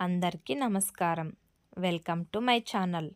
అందరికీ నమస్కారం. Welcome to my channel.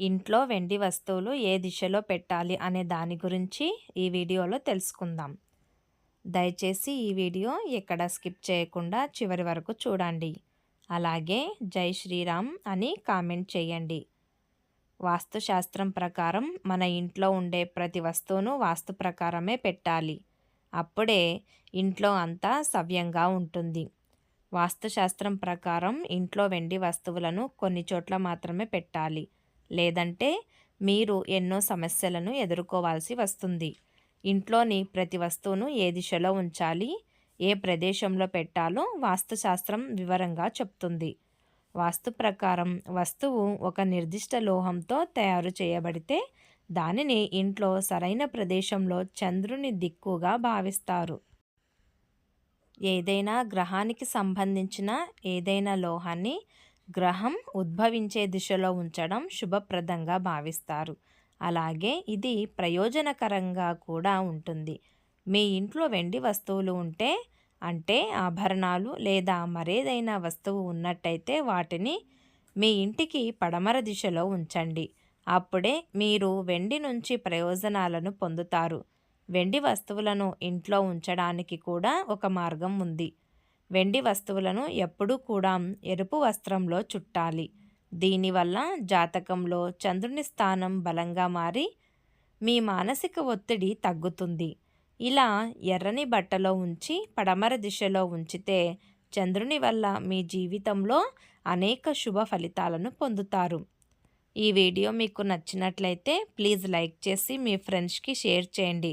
ఇంట్లో వెండి వస్తువులు ఏ దిశలో పెట్టాలి అనే దాని గురించి ఈ వీడియోలో తెలుసుకుందాం. దయచేసి ఈ వీడియో ఎక్కడ స్కిప్ చేయకుండా చివరి వరకు చూడండి. అలాగే జై శ్రీరామ్ అని కామెంట్ చేయండి. వాస్తుశాస్త్రం ప్రకారం మన ఇంట్లో ఉండే ప్రతి వస్తువును వాస్తు ప్రకారమే పెట్టాలి. అప్పుడే ఇంట్లో అంతా సవ్యంగా ఉంటుంది. వాస్తుశాస్త్రం ప్రకారం ఇంట్లో వెండి వస్తువులను కొన్ని చోట్ల మాత్రమే పెట్టాలి. లేదంటే మీరు ఎన్నో సమస్యలను ఎదుర్కోవాల్సి వస్తుంది. ఇంట్లోని ప్రతి వస్తువును ఏ దిశలో ఉంచాలి ఏ ప్రదేశంలో పెట్టాలో వాస్తుశాస్త్రం వివరంగా చెప్తుంది. వాస్తు ప్రకారం వస్తువు ఒక నిర్దిష్ట లోహంతో తయారు చేయబడితే దానిని ఇంట్లో సరైన ప్రదేశంలో చంద్రుని దిక్కుగా భావిస్తారు. ఏదైనా గ్రహానికి సంబంధించిన ఏదైనా లోహాన్ని గ్రహం ఉద్భవించే దిశలో ఉంచడం శుభప్రదంగా భావిస్తారు. అలాగే ఇది ప్రయోజనకరంగా కూడా ఉంటుంది. మీ ఇంట్లో వెండి వస్తువులు ఉంటే అంటే ఆభరణాలు లేదా మరేదైనా వస్తువు ఉన్నట్టయితే వాటిని మీ ఇంటికి పడమర దిశలో ఉంచండి. అప్పుడే మీరు వెండి నుంచి ప్రయోజనాలను పొందుతారు. వెండి వస్తువులను ఇంట్లో ఉంచడానికి కూడా ఒక మార్గం ఉంది. వెండి వస్తువులను ఎప్పుడూ కూడా ఎరుపు వస్త్రంలో చుట్టాలి. దీనివల్ల జాతకంలో చంద్రుని స్థానం బలంగా మారి మీ మానసిక ఒత్తిడి తగ్గుతుంది. ఇలా ఎర్రని బట్టలో ఉంచి పడమర దిశలో ఉంచితే చంద్రుని వల్ల మీ జీవితంలో అనేక శుభ ఫలితాలను పొందుతారు. ఈ వీడియో మీకు నచ్చినట్లయితే ప్లీజ్ లైక్ చేసి మీ ఫ్రెండ్స్కి షేర్ చేయండి.